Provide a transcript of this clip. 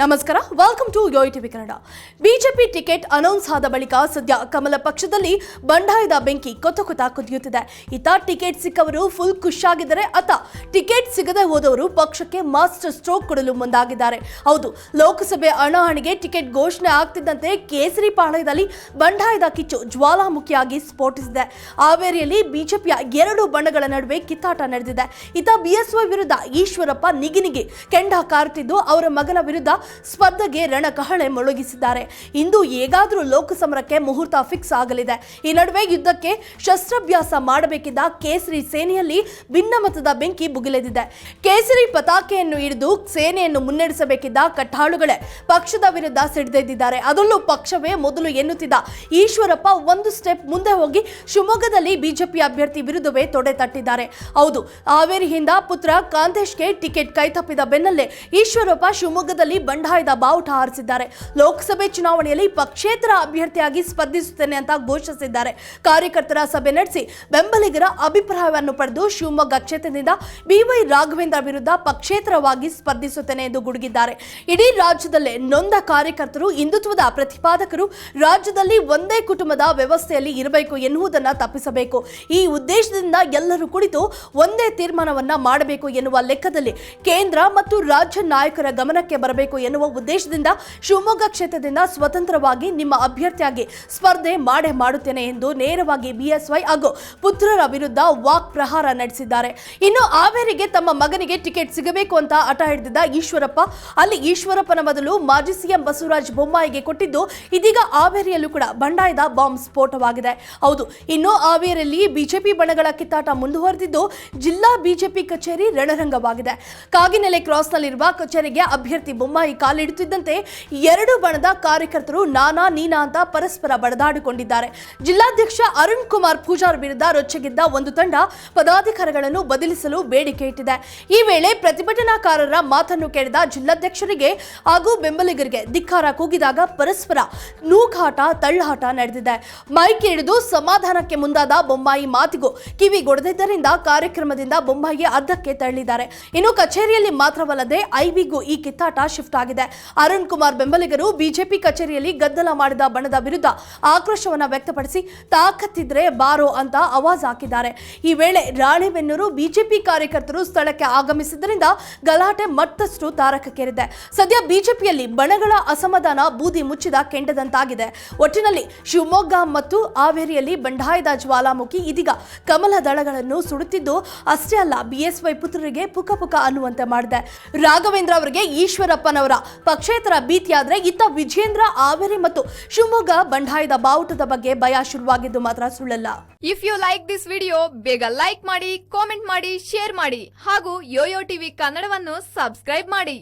ನಮಸ್ಕಾರ welcome to TV Kannada. BJP ticket announce ಆದ ಬಳಿಕ ಸದ್ಯ ಕಮಲ ಪಕ್ಷದಲ್ಲಿ ಬಂಡಾಯದ ಬೆಂಕಿ ಕೊತ ಕೊತ ಕುದಿಯುತ್ತಿದೆ. ಇತ ಟಿಕೆಟ್ ಸಿಕ್ಕವರು ಫುಲ್ ಖುಷಿಯಾಗಿದ್ದಾರೆ ಅತ ಟಿಕೆಟ್ ಸಿಗದೆ ಹೋದವರು ಪಕ್ಷಕ್ಕೆ ಮಾಸ್ಟರ್ ಸ್ಟ್ರೋಕ್ ಕೊಡಲು ಮುಂದಾಗಿದ್ದಾರೆ. ಹೌದು, ಲೋಕಸಭೆ ಹಣಾಹಣಿಗೆ ಟಿಕೆಟ್ ಘೋಷಣೆ ಆಗ್ತಿದ್ದಂತೆ ಕೇಸರಿ ಪಾಳ್ಯದಲ್ಲಿ ಬಂಡಾಯದ ಕಿಚ್ಚು ಜ್ವಾಲಾಮುಖಿಯಾಗಿ ಸ್ಫೋಟಿಸಿದೆ. ಹಾವೇರಿಯಲ್ಲಿ ಬಿಜೆಪಿಯ ಎರಡು ಬಣ್ಣಗಳ ನಡುವೆ ಕಿತ್ತಾಟ ನಡೆದಿದೆ. ಇತ ಬಿಎಸ್ವೈ ವಿರುದ್ಧ ಈಶ್ವರಪ್ಪ ನಿಗಿನಿಗೆ ಕೆಂಡ ಕಾರುತ್ತಿದ್ದು, ಅವರ ಮಗನ ವಿರುದ್ಧ ಸ್ಪರ್ಧೆಗೆ ರಣಕಹಳೆ ಮೊಳಗಿಸಿದ್ದಾರೆ. ಇಂದು ಹೇಗಾದರೂ ಲೋಕಸಮರಕ್ಕೆ ಮುಹೂರ್ತ ಫಿಕ್ಸ್ ಆಗಲಿದೆ. ಈ ನಡುವೆ ಯುದ್ಧಕ್ಕೆ ಶಸ್ತ್ರಾಭ್ಯಾಸ ಮಾಡಬೇಕಿದ್ದ ಕೇಸರಿ ಸೇನೆಯಲ್ಲಿ ಭಿನ್ನಮತದ ಬೆಂಕಿ ಬುಗಿಲೆದಿದೆ. ಕೇಸರಿ ಪತಾಕೆಯನ್ನು ಹಿಡಿದು ಸೇನೆಯನ್ನು ಮುನ್ನಡೆಸಬೇಕಿದ್ದ ಕಟ್ಟಾಳುಗಳೇ ಪಕ್ಷದ ವಿರುದ್ಧ ಸಿಡಿದೆದ್ದಿದ್ದಾರೆ. ಅದರಲ್ಲೂ ಪಕ್ಷವೇ ಮೊದಲು ಎನ್ನುತ್ತಿದ್ದ ಈಶ್ವರಪ್ಪ ಒಂದು ಸ್ಟೆಪ್ ಮುಂದೆ ಹೋಗಿ ಶಿವಮೊಗ್ಗದಲ್ಲಿ ಬಿಜೆಪಿ ಅಭ್ಯರ್ಥಿ ವಿರುದ್ಧವೇ ತೊಡೆ ತಟ್ಟಿದ್ದಾರೆ. ಹೌದು, ಹಾವೇರಿಯಿಂದ ಪುತ್ರ ಕಾಂತೇಶ್ಗೆ ಟಿಕೆಟ್ ಕೈತಪ್ಪಿದ ಬೆನ್ನಲ್ಲೇ ಈಶ್ವರಪ್ಪ ಶಿವಮೊಗ್ಗದಲ್ಲಿ ಬಂಡಾಯದ ಬಾವುಟ ಹಾರಿಸಿದ್ದಾರೆ. ಲೋಕಸಭೆ ಚುನಾವಣೆಯಲ್ಲಿ ಪಕ್ಷೇತರ ಅಭ್ಯರ್ಥಿಯಾಗಿ ಸ್ಪರ್ಧಿಸುತ್ತೇನೆ ಅಂತ ಘೋಷಿಸಿದ್ದಾರೆ. ಕಾರ್ಯಕರ್ತರ ಸಭೆ ನಡೆಸಿ ಬೆಂಬಲಿಗರ ಅಭಿಪ್ರಾಯವನ್ನು ಪಡೆದು ಶಿವಮೊಗ್ಗ ಕ್ಷೇತ್ರದಿಂದ ಬಿವೈ ರಾಘವೇಂದ್ರ ವಿರುದ್ಧ ಪಕ್ಷೇತರವಾಗಿ ಸ್ಪರ್ಧಿಸುತ್ತೇನೆ ಎಂದು ಗುಡುಗಿದ್ದಾರೆ. ಇಡೀ ರಾಜ್ಯದಲ್ಲೇ ನೊಂದ ಕಾರ್ಯಕರ್ತರು, ಹಿಂದುತ್ವದ ಪ್ರತಿಪಾದಕರು, ರಾಜ್ಯದಲ್ಲಿ ಒಂದೇ ಕುಟುಂಬದ ವ್ಯವಸ್ಥೆಯಲ್ಲಿ ಇರಬೇಕು ಎನ್ನುವುದನ್ನು ತಪ್ಪಿಸಬೇಕು. ಈ ಉದ್ದೇಶದಿಂದ ಎಲ್ಲರೂ ಕುಳಿತು ಒಂದೇ ತೀರ್ಮಾನವನ್ನ ಮಾಡಬೇಕು ಎನ್ನುವ ಲೆಕ್ಕದಲ್ಲಿ ಕೇಂದ್ರ ಮತ್ತು ರಾಜ್ಯ ನಾಯಕರ ಗಮನಕ್ಕೆ ಬರಬೇಕು ಎನ್ನುವ ಉದ್ದೇಶದಿಂದ ಶಿವಮೊಗ್ಗ ಕ್ಷೇತ್ರದಿಂದ ಸ್ವತಂತ್ರವಾಗಿ ನಿಮ್ಮ ಅಭ್ಯರ್ಥಿಯಾಗಿ ಸ್ಪರ್ಧೆ ಮಾಡೇ ಮಾಡುತ್ತೇನೆ ಎಂದು ನೇರವಾಗಿ ಬಿಎಸ್ವೈ ಹಾಗೂ ಪುತ್ರರ ವಿರುದ್ಧ ವಾಕ್ ಪ್ರಹಾರ ನಡೆಸಿದ್ದಾರೆ. ಇನ್ನು ಹಾವೇರಿಗೆ ತಮ್ಮ ಮಗನಿಗೆ ಟಿಕೆಟ್ ಸಿಗಬೇಕು ಅಂತ ಹಠ ಹಿಡಿದಿದ್ದ ಈಶ್ವರಪ್ಪ, ಅಲ್ಲಿ ಈಶ್ವರಪ್ಪನ ಬದಲು ಮಾಜಿ ಸಿಎಂ ಬಸವರಾಜ್ ಬೊಮ್ಮಾಯಿಗೆ ಕೊಟ್ಟಿದ್ದು ಇದೀಗ ಹಾವೇರಿಯಲ್ಲೂ ಕೂಡ ಬಂಡಾಯದ ಬಾಂಬ್ ಸ್ಫೋಟವಾಗಿದೆ. ಹೌದು, ಇನ್ನು ಹಾವೇರಿಯಲ್ಲಿ ಬಿಜೆಪಿ ಬಣಗಳ ಕಿತ್ತಾಟ ಮುಂದುವರೆದಿದ್ದು ಜಿಲ್ಲಾ ಬಿಜೆಪಿ ಕಚೇರಿ ರಣರಂಗವಾಗಿದೆ. ಕಾಗಿನೆಲೆ ಕ್ರಾಸ್ನಲ್ಲಿರುವ ಕಚೇರಿಗೆ ಅಭ್ಯರ್ಥಿ ಬೊಮ್ಮಾಯಿ ಕಾಲಿಡುತ್ತಿದ್ದಂತೆ ಎರಡು ಬಣದ ಕಾರ್ಯಕರ್ತರು ನಾನಾ ನೀನಾ ಅಂತ ಪರಸ್ಪರ ಬಡದಾಡಿಕೊಂಡಿದ್ದಾರೆ. ಜಿಲ್ಲಾಧ್ಯಕ್ಷ ಅರುಣ್ ಕುಮಾರ್ ಪೂಜಾರ್ ವಿರುದ್ಧ ರೊಚ್ಚಗಿದ್ದ ಒಂದು ತಂಡ ಪದಾಧಿಕಾರಿಗಳನ್ನು ಬದಲಿಸಲು ಬೇಡಿಕೆ ಇಟ್ಟಿದೆ. ಈ ವೇಳೆ ಪ್ರತಿಭಟನಾಕಾರರ ಮಾತನ್ನು ಕೇಳಿದ ಜಿಲ್ಲಾಧ್ಯಕ್ಷರಿಗೆ ಹಾಗೂ ಬೆಂಬಲಿಗರಿಗೆ ಧಿಕ್ಕಾರ ಕೂಗಿದಾಗ ಪರಸ್ಪರ ನೂಕಾಟ, ತಳ್ಳಾಟ ನಡೆದಿದೆ. ಮೈಕ್ ಹಿಡಿದು ಸಮಾಧಾನಕ್ಕೆ ಮುಂದಾದ ಬೊಮ್ಮಾಯಿ ಮಾತಿಗೂ ಕಿವಿಗೊಡದಿದ್ದರಿಂದ ಕಾರ್ಯಕ್ರಮದಿಂದ ಬೊಮ್ಮಾಯಿ ಅರ್ಧಕ್ಕೆ ತಳ್ಳಿದ್ದಾರೆ. ಇನ್ನು ಕಚೇರಿಯಲ್ಲಿ ಮಾತ್ರವಲ್ಲದೆ ಐವಿಗೂ ಈ ಕಿತ್ತಾಟ ಶಿಫ್ಟ್ ಆಗಿದೆ ಅರುಣ್ ಕುಮಾರ್ ಬೆಂಬಲಿಗರು ಬಿಜೆಪಿ ಕಚೇರಿಯಲ್ಲಿ ಗದ್ದಲ ಮಾಡಿದ ಬಣದ ವಿರುದ್ಧ ಆಕ್ರೋಶವನ್ನ ವ್ಯಕ್ತಪಡಿಸಿ ತಾಕತ್ತಿದ್ರೆ ಬಾರೋ ಅಂತ ಆವಾಜ್ ಹಾಕಿದ್ದಾರೆ. ಈ ವೇಳೆ ರಾಣೆಬೆನ್ನೂರು ಬಿಜೆಪಿ ಕಾರ್ಯಕರ್ತರು ಸ್ಥಳಕ್ಕೆ ಆಗಮಿಸಿದ್ದರಿಂದ ಗಲಾಟೆ ಮತ್ತಷ್ಟು ತಾರಕಕ್ಕೇರಿದೆ. ಸದ್ಯ ಬಿಜೆಪಿಯಲ್ಲಿ ಬಣಗಳ ಅಸಮಾಧಾನ ಬೂದಿ ಮುಚ್ಚಿದ ಕೆಂಡದಂತಾಗಿದೆ. ಒಟ್ಟಿನಲ್ಲಿ ಶಿವಮೊಗ್ಗ ಮತ್ತು ಹಾವೇರಿಯಲ್ಲಿ ಬಂಡಾಯದ ಜ್ವಾಲಾಮುಖಿ ಇದೀಗ ಕಮಲ ದಳಗಳನ್ನು ಸುಡುತ್ತಿದ್ದು, ಅಷ್ಟೇ ಅಲ್ಲ ಬಿಎಸ್ವೈ ಪುತ್ರರಿಗೆ ಪುಕ ಪುಕ ಅನ್ನುವಂತೆ ಮಾಡಿದೆ. ರಾಘವೇಂದ್ರ ಅವರಿಗೆ ಈಶ್ವರಪ್ಪನವರ ಪಕ್ಷೇತರ ಭೀತಿಯಾದ್ರೆ ಇತ್ತ ವಿಜೇಂದ್ರ ಹಾವೇರಿ ಮತ್ತು ಶಿವಮೊಗ್ಗ ಬಂಡಾಯದ ಬಾವುಟದ ಬಗ್ಗೆ ಭಯ ಶುರುವಾಗಿದ್ದು ಮಾತ್ರ ಸುಳ್ಳಲ್ಲ. If you like this video ಬೇಗ ಲೈಕ್ ಮಾಡಿ ಕಾಮೆಂಟ್ ಮಾಡಿ ಶೇರ್ ಮಾಡಿ ಹಾಗೂ ಯೋಯೋ ಟಿವಿ ಕನ್ನಡವನ್ನು ಸಬ್ಸ್ಕ್ರೈಬ್ ಮಾಡಿ.